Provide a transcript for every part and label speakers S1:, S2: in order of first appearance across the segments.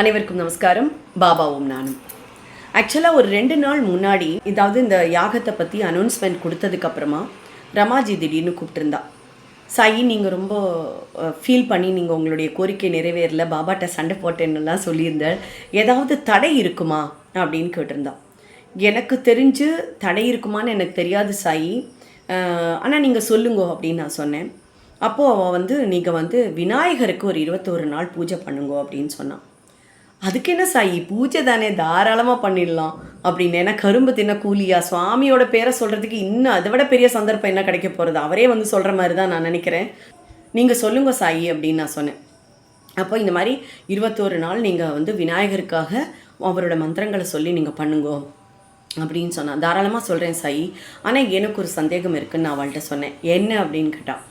S1: அனைவருக்கும் நமஸ்காரம். பாபாவும் நானும். ஆக்சுவலாக ஒரு ரெண்டு நாள் முன்னாடி இதாவது இந்த யாகத்தை பற்றி அனௌன்ஸ்மெண்ட் கொடுத்ததுக்கப்புறமா ரமாஜி திடீர்னு கூப்பிட்டுருந்தா. சாயி நீங்கள் ரொம்ப ஃபீல் பண்ணி நீங்கள் உங்களுடைய கோரிக்கை நிறைவேறல பாபாட்ட சண்டை போட்டேன்னுலாம் சொல்லியிருந்தாள் ஏதாவது தடை இருக்குமா? அப்படின்னு கேட்டிருந்தா. எனக்கு தெரிஞ்சு தடை இருக்குமான்னு எனக்கு தெரியாது சாயி. ஆனால் நீங்கள் சொல்லுங்க அப்படின்னு நான் சொன்னேன். அப்போது அவள் வந்து நீங்கள் வந்து விநாயகருக்கு ஒரு இருபத்தோரு நாள் பூஜை பண்ணுங்க அப்படின்னு சொன்னான் அதுக்கு என்ன சாயி? பூஜை தானே தாராளமாக பண்ணிடலாம். அப்படின்னு ஏன்னா கரும்பு தின்ன கூலியா? சுவாமியோட பேரை சொல்கிறதுக்கு இன்னும் அதை விட பெரிய சந்தர்ப்பம் என்ன கிடைக்க போகிறது அவரே வந்து சொல்கிற மாதிரி தான் நான் நினைக்கிறேன். நீங்கள் சொல்லுங்கள் சாயி அப்படின்னு நான் சொன்னேன். அப்போ இந்த மாதிரி இருபத்தோரு நாள் நீங்கள் வந்து விநாயகருக்காக அவரோட மந்திரங்களை சொல்லி நீங்கள் பண்ணுங்கோ அப்படின்னு சொன்னான் தாராளமாக சொல்கிறேன் சாயி. ஆனால் எனக்கு ஒரு சந்தேகம் இருக்குன்னு நான் அவள்கிட்ட சொன்னேன். என்ன அப்படின்னு கேட்டான்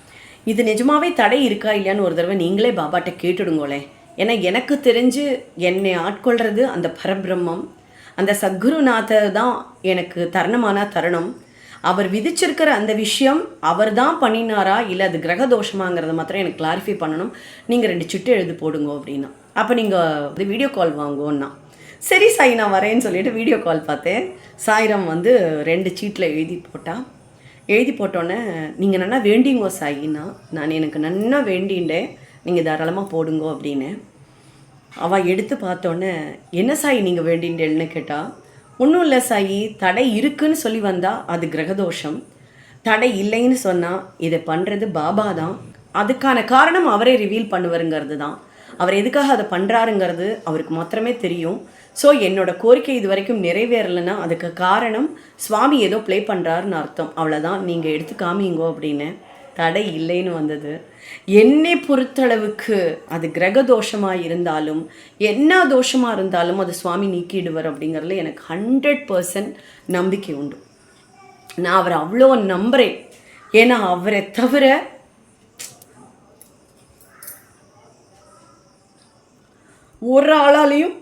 S1: இது நிஜமாவே தடை இருக்கா இல்லையான்னு ஒரு தடவை நீங்களே பாபாட்ட கேட்டுடுங்களேன். ஏன்னா எனக்கு தெரிஞ்சு என்னை ஆட்கொள்கிறது அந்த பரபிரம்மம். அந்த சத்குருநாதர் தான் எனக்கு தருணமான தருணம். அவர் விதிச்சிருக்கிற அந்த விஷயம் அவர் தான் பண்ணினாரா? இல்லை அது கிரக தோஷமாங்கிறத மாத்திரம் எனக்கு கிளாரிஃபை பண்ணணும். நீங்கள் ரெண்டு சிட்டு எழுதி போடுங்க அப்படின்னா. அப்போ நீங்கள் வீடியோ கால் வாங்குவோன்னா. சரி சாய் நான் வரேன்னு சொல்லிட்டு வீடியோ கால் பார்த்தேன். சாயிரம் வந்து ரெண்டு சீட்டில் எழுதி போட்டால் எழுதி போட்டோன்னே நீங்கள் நன்னா வேண்டிங்கோ சாயின்னா. நான் எனக்கு நன்னா வேண்டின்றேன் நீங்கள் தாராளமாக போடுங்கோ அப்படின்னு அவள் எடுத்து பார்த்தோன்னே என்ன சாயி நீங்கள் வேண்டின்றேன்னு கேட்டால் ஒன்றும் இல்லை சாயி தடை இருக்குன்னு சொல்லி வந்தால் அது கிரகதோஷம். தடை இல்லைன்னு சொன்னால் இதை பண்ணுறது பாபா தான். அதுக்கான காரணம் அவரே ரிவீல் பண்ணுவாருங்கிறது தான். அவர் எதுக்காக அதை பண்ணுறாருங்கிறது அவருக்கு மாத்திரமே தெரியும். ஸோ என்னோட கோரிக்கை இது வரைக்கும் நிறைவேறலைன்னா அதுக்கு காரணம் சுவாமி ஏதோ ப்ளே பண்ணுறாருன்னு அர்த்தம். அவ்வளோதான் நீங்கள் எடுத்து காமிங்கோ அப்படின்னு தடை இல்லைன்னு வந்தது. என்னை பொறுத்தளவுக்கு அது கிரக தோஷமாக இருந்தாலும் என்ன தோஷமாக இருந்தாலும் அது சுவாமி நீக்கிடுவர் அப்படிங்கிறதுல எனக்கு ஹண்ட்ரட் பர்சன்ட் நம்பிக்கை உண்டு. நான் அவரை அவ்வளோ நம்புகிறேன் ஏன்னா அவரை தவிர ஒரு ஆளாலையும்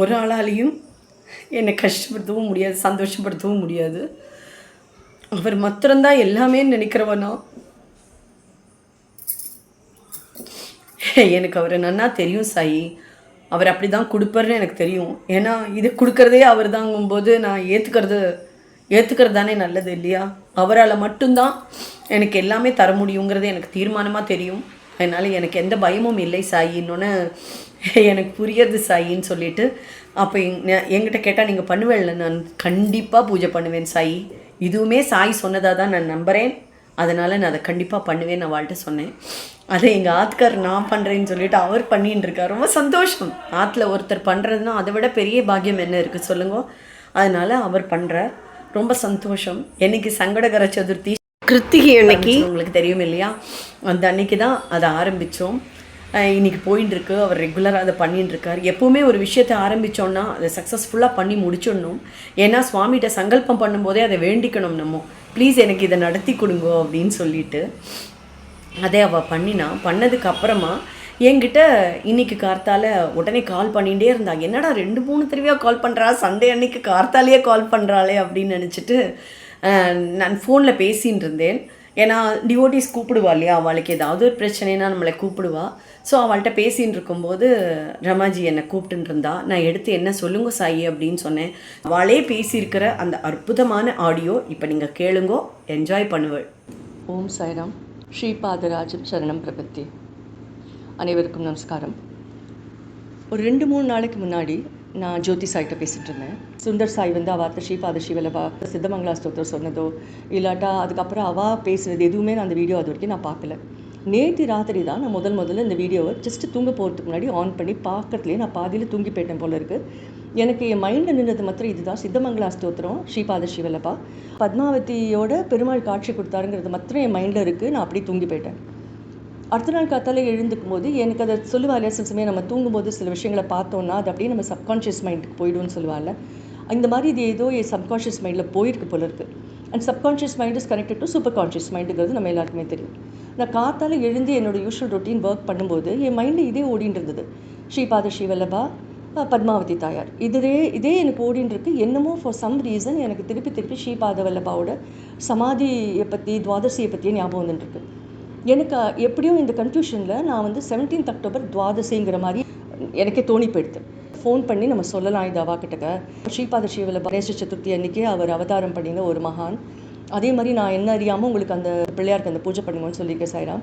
S1: ஒரு ஆளாலையும் என்னை கஷ்டப்படுத்தவும் முடியாது சந்தோஷப்படுத்தவும் முடியாது. அவர் மாத்திரம்தான் எல்லாமே நினைக்கிறவனா? எனக்கு அவரை நன்னா தெரியும் சாயி. அவர் அப்படி தான் கொடுப்பாருன்னு எனக்கு தெரியும். ஏன்னா இது கொடுக்குறதே அவர் தாங்கும்போது நான் ஏற்றுக்கிறது ஏற்றுக்கிறது தானே நல்லது இல்லையா? அவரால் மட்டும்தான் எனக்கு எல்லாமே தர முடியுங்கிறது எனக்கு தீர்மானமாக தெரியும். அதனால் எனக்கு எந்த பயமும் இல்லை சாயின்னொன்னு எனக்கு புரியறது சாயின்னு சொல்லிட்டு. அப்போ எங்கிட்ட கேட்டால் நீங்கள் பண்ணுவேன்ல நான் கண்டிப்பாக பூஜை பண்ணுவேன் சாயி. இதுவுமே சாய் சொன்னதாக தான் நான் நம்புகிறேன் அதனால் நான் அதை கண்டிப்பாக பண்ணுவேன் நான் வாழ்கிட்ட சொன்னேன். அதை எங்கள் ஆத்துக்கார் நான் பண்ணுறேன்னு சொல்லிட்டு அவர் பண்ணின்னு இருக்கார். ரொம்ப சந்தோஷம். ஆற்றுல ஒருத்தர் பண்ணுறதுனா அதை விட பெரிய பாக்கியம் என்ன இருக்குது சொல்லுங்க. அதனால் அவர் பண்ணுறார் ரொம்ப சந்தோஷம். என்றைக்கு சங்கடகர சதுர்த்தி கிருத்திகை அன்னைக்கு. உங்களுக்கு தெரியும் இல்லையா? அந்த அன்னைக்கு தான் அதை ஆரம்பித்தோம் இன்னைக்கு போயின்னு இருக்கு அவர் ரெகுலராக அதை பண்ணிட்டு இருக்கார் எப்போவுமே ஒரு விஷயத்தை ஆரம்பித்தோன்னா அதை சக்ஸஸ்ஃபுல்லாக பண்ணி முடிச்சிடணும். ஏன்னா சுவாமிகிட்ட சங்கல்பம் பண்ணும்போதே அதை வேண்டிக்கணும் நம்ம. ப்ளீஸ் எனக்கு இதை நடத்தி கொடுங்கோ அப்படின்னு சொல்லிட்டு அதே அவள் பண்ணினா. பண்ணதுக்கு அப்புறமா என்கிட்ட இன்னைக்கு கார்த்தால உடனே கால் பண்ணிகிட்டே இருந்தாங்க என்னடா ரெண்டு மூணு தடவையாக கால் பண்ணுறா சண்டே அன்னைக்கு கார்த்தாலேயே கால் பண்ணுறாளே அப்படின்னு நினச்சிட்டு நான் ஃபோனில் பேசின்னு இருந்தேன் ஏன்னா டிவோட்டிஸ் கூப்பிடுவா இல்லையா? அவளுக்கு ஏதாவது ஒரு பிரச்சனைனா நம்மளை கூப்பிடுவா. ஸோ அவள்கிட்ட பேசின்னு இருக்கும்போது ரமாஜி என்னை கூப்பிட்டுன்னு இருந்தா நான் எடுத்து என்ன சொல்லுங்க சாயி அப்படின்னு சொன்னேன். அவளே பேசியிருக்கிற அந்த அற்புதமான ஆடியோ இப்போ நீங்கள் கேளுங்கோ. என்ஜாய் பண்ணுவள்
S2: ஓம் சாய்ராம். ஸ்ரீபாதராஜம் சரணம் பிரபத்தி. அனைவருக்கும் நமஸ்காரம். ஒரு ரெண்டு மூணு நாளைக்கு முன்னாடி நான் ஜோதி சாய்கிட்ட பேசிகிட்டு இருந்தேன். சுந்தர் சாய் வந்து அவார்த்த ஸ்ரீபாத ஸ்ரீவல்லபா சித்தமங்கலா ஸ்தோத்திரம் சொன்னதோ இல்லாட்டா அதுக்கப்புறம் அவா பேசுனது எதுவுமே நான் அந்த வீடியோ அது வரைக்கும் நான் பார்க்கல. நேற்று ராத்திரி தான் நான் முதல் முதல்ல இந்த வீடியோவை ஜஸ்ட் தூங்க போகிறதுக்கு முன்னாடி ஆன் பண்ணி பார்க்கறதுலேயே நான் பாதியில் தூங்கி போயிட்டேன் போல இருக்குது எனக்கு என் மைண்டில் நின்றது மாத்திரம் இதுதான். சித்தமங்கலா ஸ்தோத்திரம் ஸ்ரீபாத ஸ்ரீவல்லபா. பத்மாவதியோட பெருமாள் காட்சி கொடுத்தாருங்கிறது மாத்திரம் என் மைண்டில் இருக்குது நான் அப்படியே தூங்கி போயிட்டேன். அடுத்த நாள் காத்தால எழுந்துக்கும் போது எனக்கு அதை சொல்லுவாள் சில சமயம் நம்ம தூங்கும்போது சில விஷயங்களை பார்த்தோன்னா அது அப்படியே நம்ம சப்கான்ஷியஸ் மைண்டுக்கு போயிடும்னு சொல்லுவாள் இந்த மாதிரி இது ஏதோ என் சப்கான்ஷியஸ் மைண்டில் போயிருக்கு போல இருக்குது and subconscious mind is connected to super conscious மைண்டுங்கிறது நம்ம எல்லாருக்குமே தெரியும். நான் காத்தால எழுந்து என்னோட யூஷுவல் ரொட்டீன் ஒர்க் பண்ணும்போது என் மைண்டில் இதே ஓடின்னு இருந்தது. ஸ்ரீபாத ஸ்ரீவல்லபா பத்மாவதி தாயார். இதே இதே எனக்கு ஓடின்னு இருக்கு. என்னமோ ஃபார் சம் ரீசன் எனக்கு திருப்பி திருப்பி ஸ்ரீபாத வல்லபாவோட சமாதியை பற்றி துவாதசியை பற்றியே ஞாபகம் வந்துட்டுருக்கு எனக்கு எப்படியும் இந்த கன்ஃபியூஷனில் நான் வந்து 17th அக்டோபர் துவாதசிங்கிற மாதிரி எனக்கே தோணி போயிடுது. ஃபோன் பண்ணி நம்ம சொல்லலாம் இது அவா கிட்டக்க ஸ்ரீபாத ஸ்ரீவல கணேச சதுர்த்தி அன்னைக்கே அவர் அவதாரம் பண்ணின ஒரு மகான். அதே மாதிரி நான் என்ன அறியாமல் உங்களுக்கு அந்த பிள்ளையாருக்கு அந்த பூஜை பண்ணுங்கன்னு சொல்லியிருக்கேன் சாய்ராம்.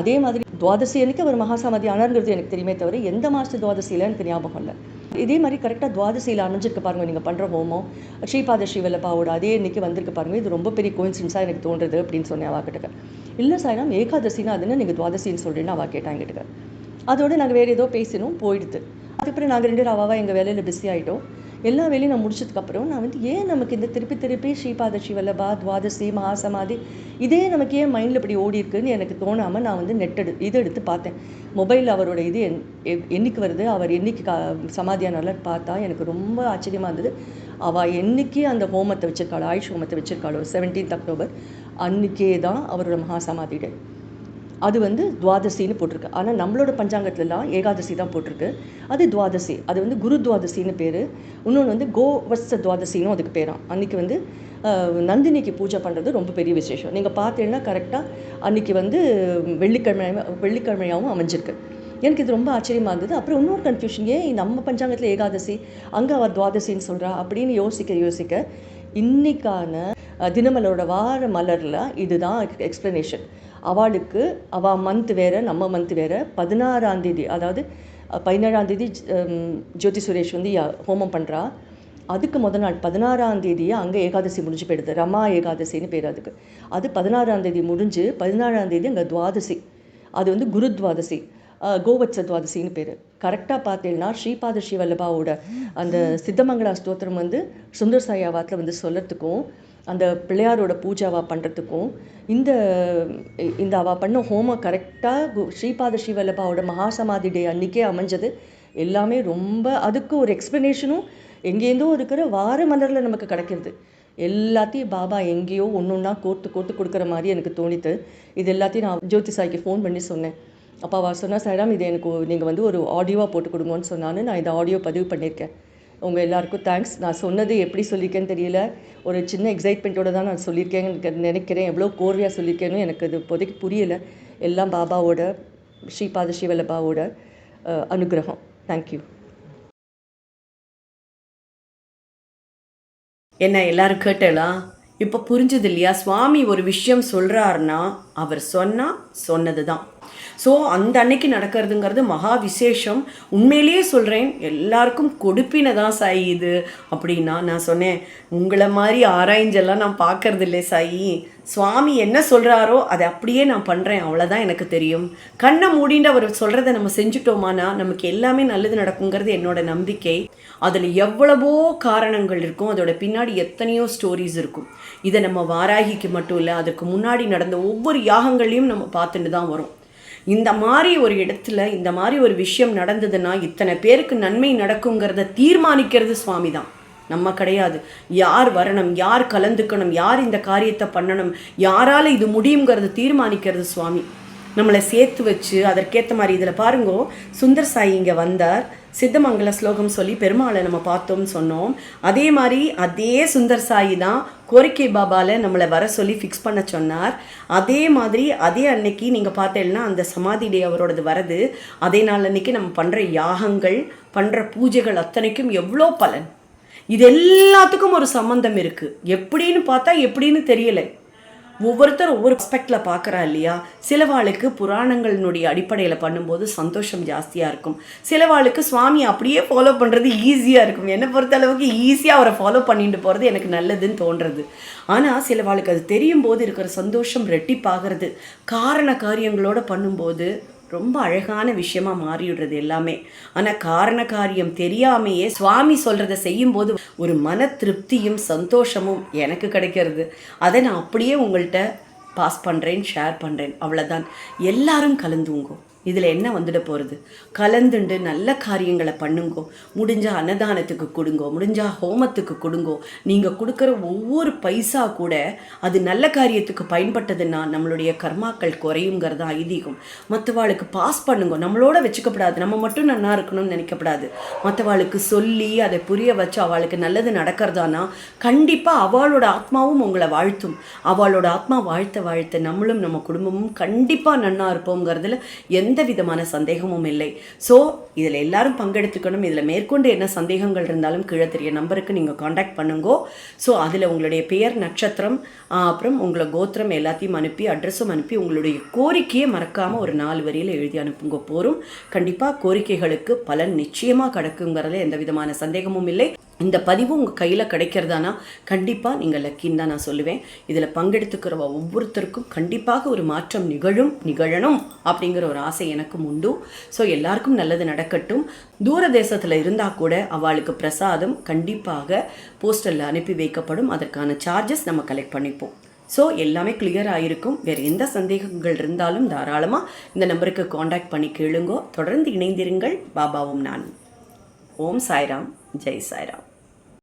S2: அதே மாதிரி துவாதசி அன்னைக்கு அவர் மகாசமாதி ஆனாருங்கிறது எனக்கு தெரியுமே தவிர எந்த மாதத்து துவாதசியில் எனக்கு ஞாபகம் இல்லை. இதே மாதிரி கரெக்டாக துவாதசியில் அமைஞ்சிருக்கு பாருங்க நீங்கள் பண்ணுற ஹோமம். ஸ்ரீபாத ஸ்ரீவல்லப்பாவோட அதே இன்னைக்கு வந்திருக்கு பாருங்க. இது ரொம்ப பெரிய கோயின்சிடன்ஸாக எனக்கு தோன்றுது அப்படின்னு சொன்னேன் அவா இல்லை சாய்ராம் ஏகாதசினா அதுன்னு நீங்கள் துவாதசின்னு சொல்கிறேன்னு அவள் கேட்டாங்க கிட்டக்க அதோடு நாங்கள் வேறு ஏதோ பேசினோம் போயிடுது. அதுக்கப்புறம் நாங்கள் ரெண்டு பேரும் அவாவா எங்கள் வேலையில் பிஸி ஆகிட்டோம் எல்லா வேலையும் நான் முடிச்சதுக்கப்புறம் நான் வந்து ஏன் நமக்கு இந்த திருப்பி திருப்பி ஸ்ரீபாத ஸ்ரீவல்லபா துவாதசி மகாசமாதி இதே நமக்கு ஏன் மைண்டில் இப்படி ஓடி இருக்குன்னு எனக்கு தோணாமல் நான் வந்து நெட் எடு இது எடுத்து பார்த்தேன். மொபைல் அவரோட இது என் என்னைக்கு வருது? அவர் என்னைக்கு கா சமாதியானால பார்த்தா எனக்கு ரொம்ப ஆச்சரியமாக இருந்தது. அவள் என்னைக்கு அந்த ஹோமத்தை வச்சுருக்காளோ ஆயுஷ் ஹோமத்தை வச்சிருக்காளோ 17th அக்டோபர் அன்றைக்கே தான் அவரோட மகாசமாதி டே அது வந்து துவாதசின்னு போட்டிருக்கு. ஆனால் நம்மளோட பஞ்சாங்கத்துலலாம் ஏகாதசி தான் போட்டிருக்கு. அது துவாதசி. அது வந்து குரு துவாதசின்னு பேர். இன்னொன்று வந்து கோவஸ்த துவாதசின்னு அதுக்கு பேரான் அன்றைக்கி வந்து நந்தினிக்கு பூஜை பண்ணுறது ரொம்ப பெரிய விசேஷம். நீங்கள் பார்த்தீங்கன்னா கரெக்டாக அன்றைக்கி வந்து வெள்ளிக்கிழமை வெள்ளிக்கிழமையாகவும் அமைஞ்சிருக்கு. எனக்கு இது ரொம்ப ஆச்சரியமாக இருந்தது. அப்புறம் இன்னொரு கன்ஃபியூஷன் ஏன் நம்ம பஞ்சாங்கத்தில் ஏகாதசி அங்கே அவள் துவாதசின்னு சொல்கிறா அப்படின்னு யோசிக்க யோசிக்க இன்னைக்கான தினமலரோட வார மலரில் இதுதான் எக்ஸ்ப்ளனேஷன் அவளுக்கு அவள் மந்த் வேறு நம்ம மந்த் வேறு பதினாறாந்தேதி அதாவது பதினேழாந்தேதி ஜோதி சுரேஷ் வந்து யா- ஹோமம் பண்ணுறா அதுக்கு முத நாள் பதினாறாம் தேதியே அங்கே ஏகாதசி முடிஞ்சு போயிடுது. ரமா ஏகாதசின்னு பேர் அதுக்கு. அது பதினாறாம் தேதி முடிஞ்சு பதினாறாம் தேதி அங்கே துவாதசி. அது வந்து குரு துவாதசி கோவத்ச துவாதசின்னு பேர். கரெக்டாக பார்த்தீங்கன்னா ஸ்ரீபாத ஸ்ரீவல்லபாவோட அந்த சித்தமங்களா ஸ்தோத்திரம் வந்து சுந்தர் சாயாவாத்தில் வந்து சொல்லறதுக்கும் அந்த பிள்ளையாரோட பூஜை பண்ணுறதுக்கும் இந்த இந்த அவ பண்ண ஹோமம் கரெக்டாக ஸ்ரீபாத ஸ்ரீவல்லபாவோட மகாசமாதி டே அன்னைக்கே அமைஞ்சது. எல்லாமே ரொம்ப அதுக்கு ஒரு எக்ஸ்ப்ளனேஷனும் எங்கேருந்தோ இருக்கிற வார மலரில் நமக்கு கிடைக்கிறது. எல்லாத்தையும் பாபா எங்கேயோ ஒன்று ஒன்றா கோர்த்து கோர்த்து கொடுக்குற மாதிரி எனக்கு தோணித்து இது எல்லாத்தையும் நான் ஜோதி சாய்க்கு ஃபோன் பண்ணி சொன்னேன். அப்போ அவள் சொன்னா சாய்ராம் இது எனக்கு நீங்கள் வந்து ஒரு ஆடியோவாக போட்டு கொடுங்கன்னு சொன்னான்னு நான் இந்த ஆடியோ பதிவு பண்ணியிருக்கேன். உங்கள் எல்லாருக்கும் தேங்க்ஸ் நான் சொன்னது எப்படி சொல்லியிருக்கேன்னு தெரியல. ஒரு சின்ன எக்ஸைட்மெண்ட்டோட தான் நான் சொல்லியிருக்கேன்னு எனக்கு நினைக்கிறேன். எவ்வளோ கோர்வையாக சொல்லியிருக்கேன்னு எனக்கு இது இப்போதைக்கு புரியலை. எல்லாம் பாபாவோட ஸ்ரீபாத ஸ்ரீவல்லபாவோட அனுகிரகம். தேங்க்யூ
S1: என்ன எல்லாரும் கேட்டலாம் இப்போ புரிஞ்சது இல்லையா? சுவாமி ஒரு விஷயம் சொல்கிறாருன்னா அவர் சொன்னால் சொன்னது தான் ஸோ அந்த அன்னைக்கு நடக்கிறதுங்கிறது மகா விசேஷம். உண்மையிலேயே சொல்கிறேன் எல்லாருக்கும் கொடுப்பினை தான் சாயி இது அப்படின்னா நான் சொன்னேன் உங்களை மாதிரி ஆராய்ஞ்செல்லாம் நான் பார்க்கறது இல்லை சாயி. சுவாமி என்ன சொல்கிறாரோ அதை அப்படியே நான் பண்ணுறேன் அவ்வளோதான் எனக்கு தெரியும். கண்ணை மூடிண்டு அவர் சொல்கிறத நம்ம செஞ்சுட்டோமானா நமக்கு எல்லாமே நல்லது நடக்குங்கிறது என்னோட நம்பிக்கை. அதில் எவ்வளவோ காரணங்கள் இருக்கும் அதோட பின்னாடி எத்தனையோ ஸ்டோரிஸ் இருக்கும். இதை நம்ம வாராகிக்கு மட்டும் இல்லை அதுக்கு முன்னாடி நடந்த ஒவ்வொரு யாகங்களையும் நம்ம பார்த்துட்டு தான் வரோம். இந்த மாதிரி ஒரு இடத்துல இந்த மாதிரி ஒரு விஷயம் நடந்ததுன்னா இத்தனை பேருக்கு நன்மை நடக்குங்கிறத தீர்மானிக்கிறது சுவாமி தான் நம்ம கிடையாது. யார் வரணும் யார் கலந்துக்கணும் யார் இந்த காரியத்தை பண்ணணும் யாரால் இது முடியுங்கிறத தீர்மானிக்கிறது சுவாமி. நம்மளை சேர்த்து வச்சு அதற்கேற்ற மாதிரி இதில் பாருங்கோ சுந்தர் சாய் இங்கே வந்தார். சித்தமங்கல ஸ்லோகம் சொல்லி பெருமாளை நம்ம பார்த்தோம்னு சொன்னோம். அதே மாதிரி அதே சுந்தர் சாயி தான் கோரிக்கை பாபால நம்மளை வர சொல்லி ஃபிக்ஸ் பண்ண சொன்னார். அதே மாதிரி அதே அன்னைக்கு நீங்கள் பார்த்தேன்னா அந்த சமாதி டே அவரோடது வரது. அதே நாள் அன்னைக்கு நம்ம பண்ணுற யாகங்கள் பண்ணுற பூஜைகள் அத்தனைக்கும் எவ்வளோ பலன். இது எல்லாத்துக்கும் ஒரு சம்பந்தம் இருக்குது எப்படின்னு பார்த்தா எப்படின்னு தெரியலை. ஒவ்வொருத்தர் ஒவ்வொரு அஸ்பெக்டில் பார்க்குறா இல்லையா? சிலவாளுக்கு புராணங்களினுடைய அடிப்படையில் பண்ணும்போது சந்தோஷம் ஜாஸ்தியாக இருக்கும். சிலவாளுக்கு சுவாமி அப்படியே ஃபாலோ பண்ணுறது ஈஸியாக இருக்கும். என்னை பொறுத்த அளவுக்கு ஈஸியாக அவரை ஃபாலோ பண்ணிட்டு போகிறது எனக்கு நல்லதுன்னு தோன்றது. ஆனால் சிலவாளுக்கு அது தெரியும் போது இருக்கிற சந்தோஷம் ரெட்டிப்பாகிறது காரண காரியங்களோட பண்ணும்போது ரொம்ப அழகான விஷயமா மாறிடுறது எல்லாமே. ஆனால் காரண காரியம் தெரியாமையே சுவாமி சொல்கிறத செய்யும்போது ஒரு மன திருப்தியும் சந்தோஷமும் எனக்கு கிடைக்கிறது. அதை நான் அப்படியே உங்கள்கிட்ட பாஸ் பண்ணுறேன் ஷேர் பண்ணுறேன் அவ்வளோதான் எல்லாரும் கலந்துங்கோ இதில் என்ன வந்துட போகிறது கலந்துண்டு நல்ல காரியங்களை பண்ணுங்கோ. முடிஞ்சால் அன்னதானத்துக்கு கொடுங்கோ. முடிஞ்சால் ஹோமத்துக்கு கொடுங்கோ. நீங்கள் கொடுக்குற ஒவ்வொரு பைசா கூட அது நல்ல காரியத்துக்கு பயன்பட்டதுன்னா நம்மளுடைய கர்மாக்கள் குறையுங்கிறது ஐதீகம். மற்றவாளுக்கு பாஸ் பண்ணுங்க. நம்மளோட வச்சுக்கப்படாது. நம்ம மட்டும் நல்லா இருக்கணும்னு நினைக்கப்படாது. மற்றவாளுக்கு சொல்லி அதை புரிய வச்சு அவளுக்கு நல்லது நடக்கிறதானா? கண்டிப்பாக அவளோட ஆத்மாவும் உங்களை வாழ்த்தும். அவளோட ஆத்மா வாழ்த்த வாழ்த்த நம்மளும் நம்ம குடும்பமும் கண்டிப்பாக நன்னா இருப்போங்கிறதுல எந்த எந்த விதமான சந்தேகமும் இல்லை. ஸோ இதில் எல்லாரும் பங்கெடுத்துக்கணும். இதில் மேற்கொண்டு என்ன சந்தேகங்கள் இருந்தாலும் கீழே தெரிய நம்பருக்கு நீங்கள் காண்டாக்ட் பண்ணுங்கோ. ஸோ அதில் உங்களுடைய பெயர் நட்சத்திரம் அப்புறம் உங்களை கோத்திரம் எல்லாத்தையும் அனுப்பி அட்ரஸும் அனுப்பி உங்களுடைய கோரிக்கையை மறக்காமல் ஒரு நாலு வரியில் எழுதி அனுப்புங்க. போகிறோம் கண்டிப்பாக கோரிக்கைகளுக்கு பலன் நிச்சயமாக கிடக்குங்கிறதுல எந்த விதமான சந்தேகமும் இல்லை. இந்த பதிவு உங்கள் கையில் கிடைக்கிறதானா? கண்டிப்பாக நீங்கள் லக்கின்னு தான் நான் சொல்லுவேன். இதில் பங்கெடுத்துக்கிற ஒவ்வொருத்தருக்கும் கண்டிப்பாக ஒரு மாற்றம் நிகழும் நிகழணும் அப்படிங்கிற ஒரு ஆசை எனக்கும் உண்டு. ஸோ எல்லாருக்கும் நல்லது நடக்கட்டும். தூர தேசத்தில் இருந்தால் கூட அவளுக்கு பிரசாதம் கண்டிப்பாக போஸ்டலில் அனுப்பி வைக்கப்படும். அதற்கான சார்ஜஸ் நம்ம கலெக்ட் பண்ணிப்போம். ஸோ எல்லாமே கிளியர் ஆகிருக்கும் வேறு எந்த சந்தேகங்கள் இருந்தாலும் தாராளமாக இந்த நம்பருக்கு காண்டாக்ட் பண்ணி கேளுங்கோ. தொடர்ந்து இணைந்திருங்கள். பாபாவும் நான் ஓம் சாய்ராம். ஜெய் சாய்ராம்.